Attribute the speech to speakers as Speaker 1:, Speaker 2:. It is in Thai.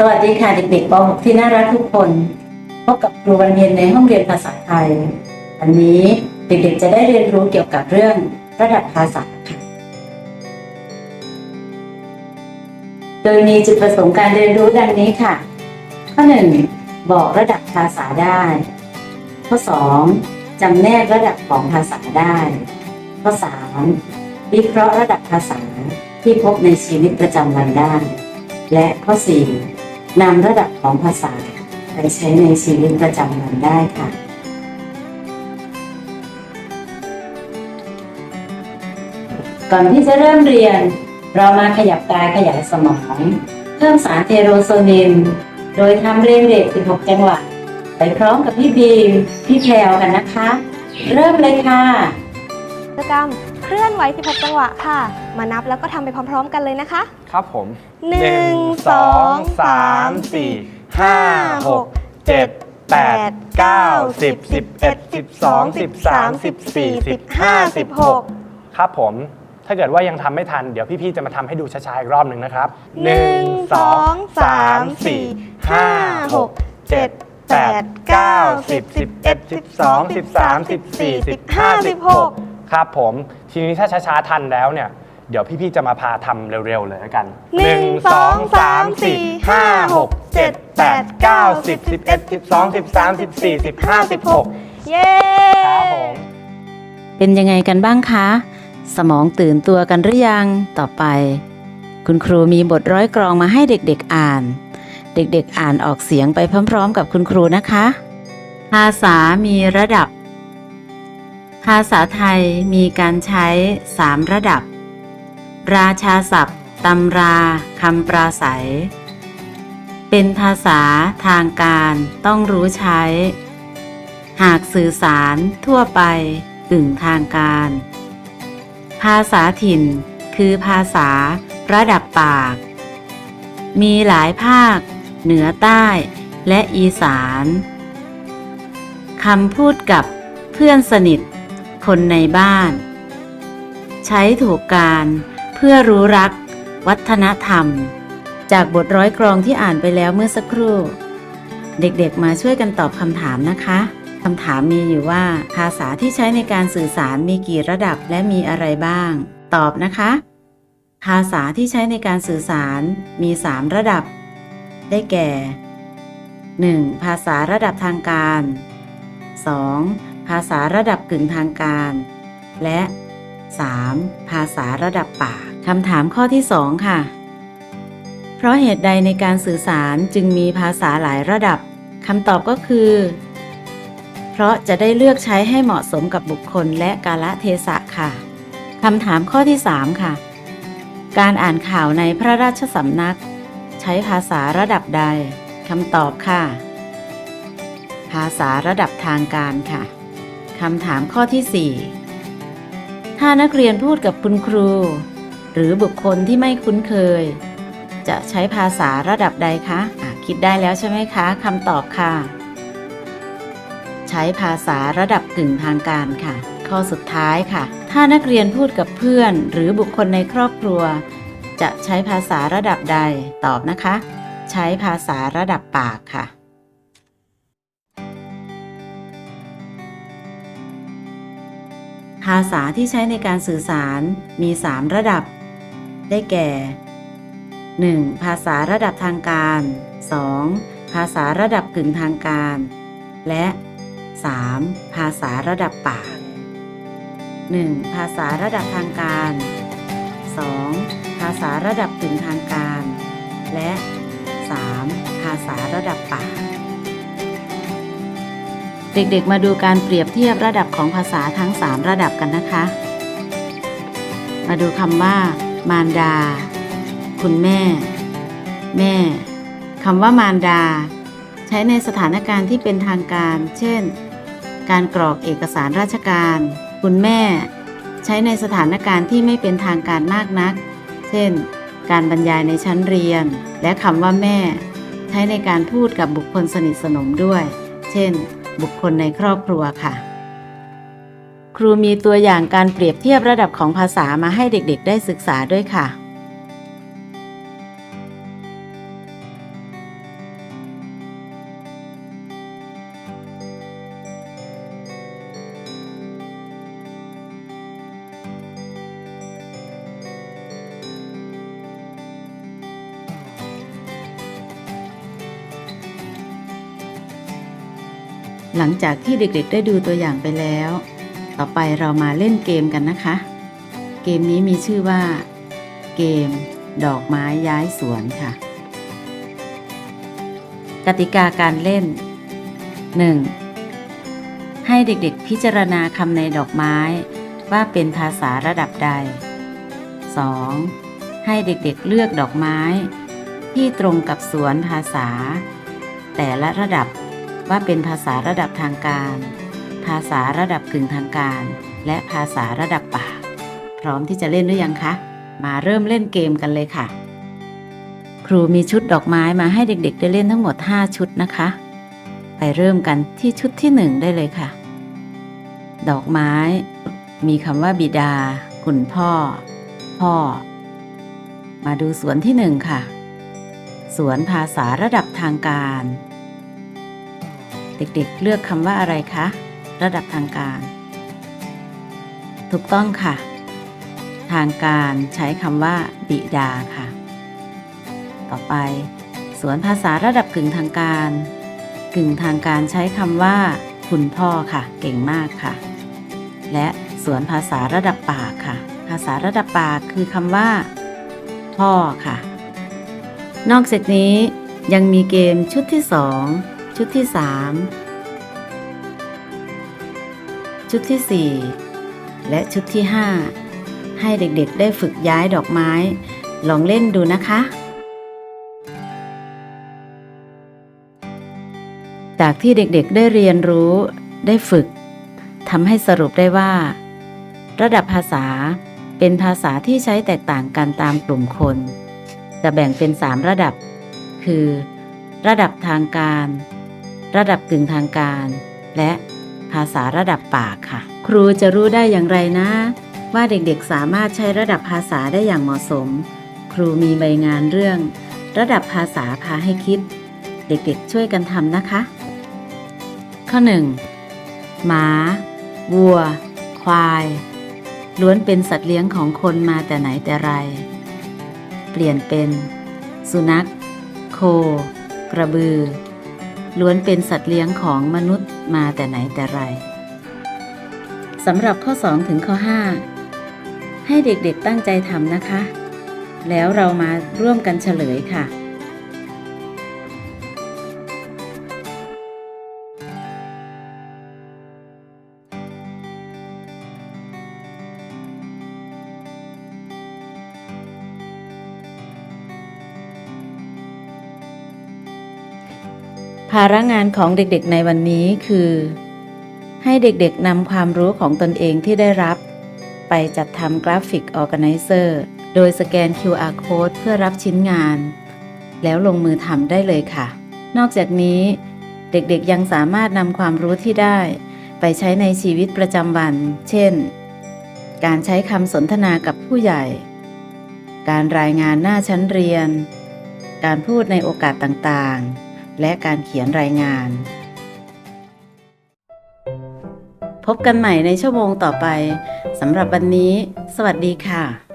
Speaker 1: สวัสดีค่ะเด็กๆป .6 ที่น่ารักทุกคน พบกับครูวันเย็นในห้องเรียนภาษาไทยวันนี้เด็กๆจะได้เรียนรู้เกี่ยวกับเรื่องระดับภาษาค่ะ โดยมีจุดประสงค์การเรียนรู้ดังนี้ค่ะ ข้อ 1. บอกระดับภาษาได้ ข้อ 2. จำแนกระดับของภาษาได้ ข้อ 3. วิเคราะห์ระดับภาษาที่พบในชีวิตประจำวันได้ และข้อ 4. นำระดับของภาษาไปใช้ในชีวิตประจำวันได้ค่ะ ก่อนที่จะเริ่มเรียน เรามาขยับกายขยายสมอง เพิ่มสารเทโรโซนิน โดยทำเรียนเรท16 จังหวะไปพร้อมกับพี่บีม พี่แพรวกันนะคะ เริ่มเลยค่ะ
Speaker 2: กิจกรรม เคลื่อนไหว 16 จังหวะค่ะ มานับแล้วก็ทำไปพร้อมๆ กันเลยนะคะ
Speaker 3: ครับผม
Speaker 2: หนึ่ง
Speaker 3: สองสามสี่ห้าหกเจ็ดแปดเก้าสิบสิบเอ็ดสิบสองสิบสามสิบสี่สิบห้าสิบหก ครับผม ถ้าเกิดว่ายังทำไม่ทัน เดี๋ยวพี่ๆจะมาทำให้ดูช้าๆอีกรอบหนึ่งนะครับ
Speaker 2: หนึ่งสองสามสี่ห้าหกเจ็ดแปดเก้าสิบสิบเอ็ดสิบสองสิบสามสิบสี่สิบห้าสิบหก
Speaker 3: ครับผมทีนี้ถ้าช้าๆทันแล้วเนี่ย เดี๋ยวพี่ๆจะมาพาทำเร็วๆเลยแล้วกัน
Speaker 2: หนึ่งสองสามสี่ห้าหกเจ็ดแปดเก้าสิบสิบเอ็ดสิบสองสิบสามสิบสี่สิบห้าสิบหกเย้
Speaker 3: ครับผม
Speaker 1: เป็นยังไงกันบ้างคะ สมองตื่นตัวกันหรือยังต่อไป คุณครูมีบทร้อยกรองมาให้เด็กๆอ่าน เด็กๆอ่านออกเสียงไปพร้อม ๆ กับคุณครูนะคะ ภาษามีระดับ ภาษาไทยมีการใช้3ระดับ ราชาศัพท์ตำราคำปราศัย เป็นภาษาทางการต้องรู้ใช้ หากสื่อสารทั่วไปกึ่งทางการ ภาษาถิ่นคือภาษาระดับปาก มีหลายภาค เหนือใต้และอีสานคำพูดกับเพื่อนสนิท คนในบ้าน ใช้ถูกการเพื่อรู้รัก วัฒนธรรม จากบทร้อยกรองที่อ่านไปแล้วเมื่อสักครู่ เด็กๆมาช่วยกันตอบคำถามนะคะคำถามมีอยู่ว่า ภาษาที่ใช้ในการสื่อสารมีกี่ระดับและมีอะไรบ้าง ตอบนะคะ ภาษาที่ใช้ในการสื่อสารมี 3 ระดับ ได้แก่ 1. ภาษาระดับทางการ 2. ภาษาระดับกึ่งทางการ และ 3. ภาษาระดับปากคำถามข้อที่ 2 ค่ะ เพราะเหตุใดในการสื่อสารจึงมีภาษาหลายระดับคำตอบก็คือ เพราะจะได้เลือกใช้ให้เหมาะสมกับบุคคลและกาลเทศะค่ะคำถามข้อที่ 3 ค่ะ การอ่านข่าวในพระราชสำนัก ใช้ภาษาระดับใดคำตอบค่ะ ภาษาระดับทางการค่ะ คำถามข้อที่ 4 ถ้านักเรียนพูดกับคุณครู หรือบุคคลที่ไม่คุ้นเคย จะใช้ภาษาระดับใดคะะคิดได้แล้วใช่ไหมคะคำตอบค่ะ ใช้ภาษาระดับกึ่งทางการค่ะ ข้อสุดท้ายค่ะ ถ้านักเรียนพูดกับเพื่อน หรือบุคคลในครอบครัว จะใช้ภาษาระดับใดตอบนะคะ ใช้ภาษาระดับปากค่ะ ภาษาที่ใช้ในการสื่อสารมี 3 ระดับ ได้แก่ 1. ภาษาระดับทางการ 2. ภาษาระดับกึ่งทางการ และ 3. ภาษาระดับปาก 1. ภาษาระดับทางการ 2. ภาษาระดับกึ่งทางการ และ 3. ภาษาระดับปาก เด็กๆ มาดูการเปรียบเทียบระดับของภาษาทั้ง 3 ระดับกันนะคะ มาดูคำว่า มารดา คุณแม่ แม่คำว่ามารดา ใช้ในสถานการณ์ที่เป็นทางการ เช่น การกรอกเอกสารราชการ คุณแม่ ใช้ในสถานการณ์ที่ไม่เป็นทางการมากนัก เช่น การบรรยายในชั้นเรียน และคำว่าแม่ ใช้ในการพูดกับบุคคลสนิทสนมด้วย เช่น บุคคลในครอบครัวค่ะ ครูมีตัวอย่างการเปรียบเทียบระดับของภาษามาให้เด็กๆ ได้ศึกษาด้วยค่ะ หลังจากที่เด็กๆ ได้ดูตัวอย่างไปแล้ว ต่อไปเรามาเล่นเกมกันนะคะ เกมนี้มีชื่อว่า เกม ดอกไม้ย้ายสวนค่ะ กติกาการเล่น 1. ให้เด็กๆพิจารณาคำในดอกไม้ว่าเป็นภาษาระดับใด 2. ให้เด็กๆเลือกดอกไม้ ที่ตรงกับสวนภาษา แต่ละระดับ ว่าเป็นภาษาระดับทางการ ภาษาระดับกึ่งทางการ และภาษาระดับปาก พร้อมที่จะเล่นหรือยังคะ มาเริ่มเล่นเกมกันเลยค่ะ ครูมีชุดดอกไม้มาให้เด็กๆ ได้เล่นทั้งหมด 5 ชุดนะคะ ไปเริ่มกันที่ชุดที่ 1 ได้เลยค่ะ ดอกไม้ มีคำว่าบิดา คุณพ่อ พ่อ มาดูสวนที่หนึ่งค่ะ สวนภาษาระดับทางการ เด็กๆ เลือกคำว่าอะไรคะ ระดับทางการ ถูกต้องค่ะ ทางการใช้คำว่า บิดาค่ะ ต่อไป สวนภาษาระดับกึ่งทางการ กึ่งทางการใช้คำว่า คุณพ่อค่ะ เก่งมากค่ะ และสวนภาษาระดับปากค่ะ ภาษาระดับปากคือคำว่า พ่อค่ะ นอกจากนี้ยังมีเกมชุดที่2 ชุดที่ 3 ชุดที่ 4 และชุดที่ 5 ให้เด็กๆได้ฝึกย้ายดอกไม้ ลองเล่นดูนะคะ จากที่เด็กๆได้เรียนรู้ได้ฝึกทำให้สรุปได้ว่า ระดับภาษาเป็นภาษาที่ใช้แตกต่างกันตามกลุ่มคน จะแบ่งเป็น 3 ระดับ คือ ระดับทางการ ระดับกึ่งทางการ และภาษาระดับปากค่ะ ครูจะรู้ได้อย่างไรนะ ว่าเด็กๆสามารถใช้ระดับภาษาได้อย่างเหมาะสม ครูมีใบงานเรื่อง ระดับภาษาพาให้คิด เด็กๆช่วยกันทำนะคะ ข้อ 1. หมาวัว ควาย ล้วนเป็นสัตว์เลี้ยงของคนมาแต่ไหนแต่ไร เปลี่ยนเป็น สุนัข โค กระบือ ล้วนเป็นสัตว์เลี้ยงของมนุษย์มาแต่ไหนแต่ไรสำหรับข้อ 2 ถึงข้อ 5 ให้เด็กๆตั้งใจทำนะคะ แล้วเรามาร่วมกันเฉลยค่ะ ภาระงานของเด็กๆในวันนี้คือ ให้เด็กๆนำความรู้ของตนเองที่ได้รับ ไปจัดทำกราฟิกออแก z เซอร์โดยสแกน QR Code เพื่อรับชิ้นงาน แล้วลงมือทำได้เลยค่ะ นอกจากนี้ เด็กๆยังสามารถนำความรู้ที่ได้ ไปใช้ในชีวิตประจำวัน เช่น การใช้คำสนทนากับผู้ใหญ่ การรายงานหน้าชั้นเรียน การพูดในโอกาสต่างๆ และการเขียนรายงาน พบกันใหม่ในชั่วโมงต่อไปสำหรับวันนี้ สวัสดีค่ะ